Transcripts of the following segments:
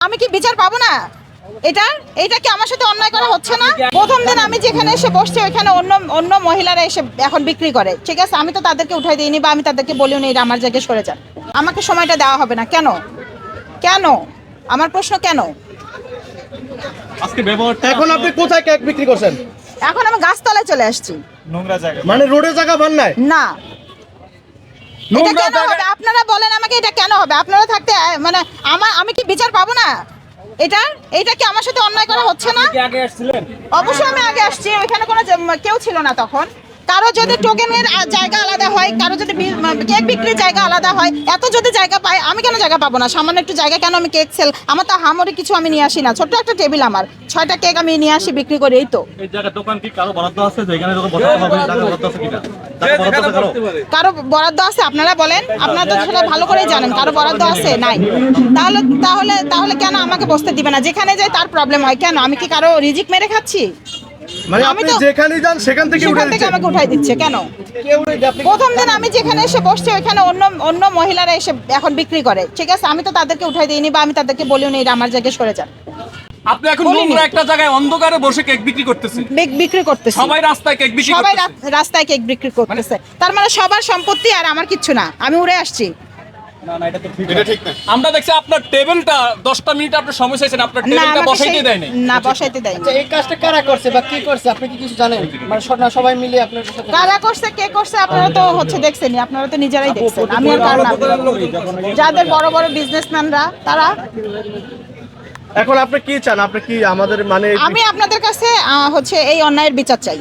আমি কি বিচার পাবো না? এটা এটা কি আমার সাথে অন্যায় করা হচ্ছে না? প্রথম দিন আমি যেখানে এসে বসছি ওইখানে অন্য অন্য মহিলারা এসে এখন বিক্রি করে। ঠিক আছে? আমি তো তাদেরকে উঠাই দিইনি বা আমি তাদেরকে বলিও নি এটা আমার জায়গায় সরে যান আমাকে সময়টা দেওয়া হবে না। কেন? কেন? আমার প্রশ্ন কেন? আজকে ব্যবহারটা এখন আপনি কোথায় কেক বিক্রি করছেন? এখন আমি গাছতলায় চলে আসছি। নোংরা জায়গা মানে রোডে জায়গা পান নাই না। এটা কেন হবে? আপনারা বলেন আমাকে এটা কেন হবে? আপনারা থাকতে মানে আমার আমি কি বিচার পাবো না? এটা এটা কি আমার সাথে অন্যায় করা হচ্ছে না? অবশ্যই আমি আগে আসছি। ওইখানে কোনো যে- কেউ ছিল না তখন। কারও যদি টোকেনের জায়গা আলাদা হয় কারও যদি কেক বিক্রির জায়গা আলাদা হয় এত যদি জায়গা পাই আমি কেন জায়গা পাবো না? সামান্য একটু জায়গা কেন আমি কেক সেল আমার তো হামরে কিছু আমি নিয়ে আসি না। ছোট্ট একটা টেবিল আমার ছয়টা কেক আমি নিয়ে আসি বিক্রি করি এই তো। কারও বরাদ্দ আছে? আপনারা বলেন। আপনারা তো সেটা ভালো করেই জানেন কারও বরাদ্দ আছে? নাই। তাহলে তাহলে তাহলে কেন আমাকে বসতে দিবে না? যেখানে যাই তার প্রবলেম হয়। কেন? আমি কি কারও রিজিক মেরে খাচ্ছি? মানে আমি তো- যেখানে যান সেখান থেকে উঠে থেকে আমাকে উঠাই দিচ্ছে কেন? প্রথম দিন আমি যেখানে এসে বসছি ওইখানে অন্য অন্য মহিলারা এসে এখন বিক্রি করে। ঠিক আছে? আমি তো তাদেরকে উঠাই দিইনি বা আমি তাদেরকে বলিও নি এটা আমার জায়গায় সরে যান। আপনি এখন নোংরা একটা জায়গায় অন্ধকারে বসে কেক বিক্রি করতেছেন। বিক- বিক্রি করতেছি। সবাই রাস্তায় কেক বিক্রি সবাই রাস্তায় কেক বিক্রি করতেছে। তার মানে সবার সম্পত্তি আর আমার কিচ্ছু না। আমি উড়ে আসছি। আমরা দেখছি আপনার টেবিলটা দশটা মিনিট আপনার সময় চাইছেন আপনার না টেবিলটা বসাইতে সেই- দেয়নি। না বসাইতে দেয়নি। আচ্ছা এই কাজটা কারা করছে বা কি করছে? আপনি কি কিছু জানেন? মানে না সবাই মিলে আপনার সাথে কারা করছে কে করছে আপনারা তো হচ্ছে দেখছেনই আপনারা তো নিজেরাই দেখছেন আমি আর কার যাদের বড় বড় বিজনেসম্যানরা তারা এখন আপনি কি চান? আপনি কি আমাদের মানে আমি আপনাদের কাছে আহ, হচ্ছে এই অন্যায়ের বিচার চাই।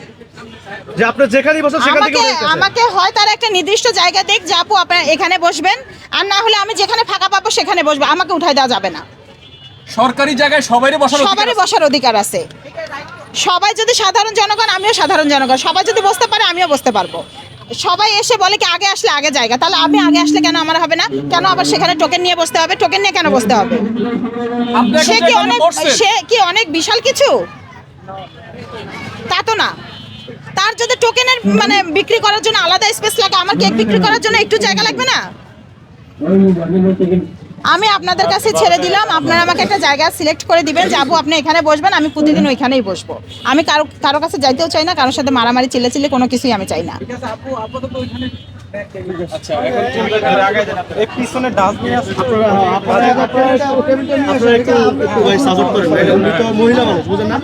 যে আপনি যেখানেই বসেন সেখান থেকে আমাকে? আমাকে হয় তার একটা নির্দিষ্ট জায়গা দেখ যে আপু আপনার এখানে বসবেন। আর না হলে আমি যেখানে ফাঁকা পাবো সেখানে বসবো। আমাকে উঠাই দেওয়া যাবে না। সরকারি জায়গায় সবারই বসার অধিকার সবারই আছে। বসার অধিকার আছে। সবাই যদি সাধারণ জনগণ আমিও সাধারণ জনগণ। সবাই যদি বসতে পারে আমিও বসতে পারব। সবাই এসে বলে কি আগে আসলে আগে জায়গা। তাহলে আমি আগে আসলে কেন আমার হবে না? কেন আবার সেখানে টোকেন নিয়ে বসতে হবে? টোকেন নিয়ে কেন বসতে হবে? সে কি অনেক সে কি অনেক বিশাল কিছু? তা তো না। তার যদি টোকেনের মানে বিক্রি করার জন্য আলাদা স্পেস লাগে, আমার কেক বিক্রি করার জন্য একটু জায়গা লাগবে না? আমি আপনাদের কাছে ছেড়ে দিলাম, আপনারা আমাকে একটা জায়গা সিলেক্ট করে দিবেন, যাব, আপনি এখানে বসবেন, আমি প্রতিদিন ওইখানেই বসবো। আমি কারও কারও কাছে যাইতেও চাই না, কারোর সাথে মারামারি চিল্লে চিল্লে কোনো কিছুই আমি চাই না। এই পিছনে ডাস্টবিন আছে আপনারা একটু একটু সাপোর্ট করেন উনি তো মহিলা মানুষ বুঝেন না?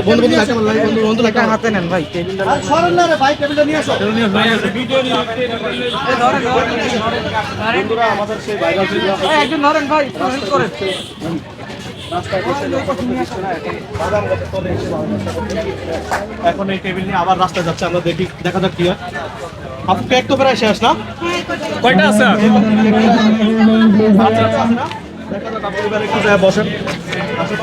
বন্ধু বন্ধু বন্ধু বন্ধু হাতে নেন ভাই সরেন না রে ভাই টেবিলটা নিয়ে আসো। বন্ধুরা আমাদের সেই ভাইরাল একজন ধরেন ভাই করেন। এখন এই টেবিল নিয়ে আবার রাস্তায় যাচ্ছে আমরা দেখি দেখা যাক কি হয়। আপনি কেক তো প্রায় শেষ না? কয়টা আছে? আচ্ছা আচ্ছা আছে না দেখা যাক আপনি এবার একটু যায় বসেন। আসলে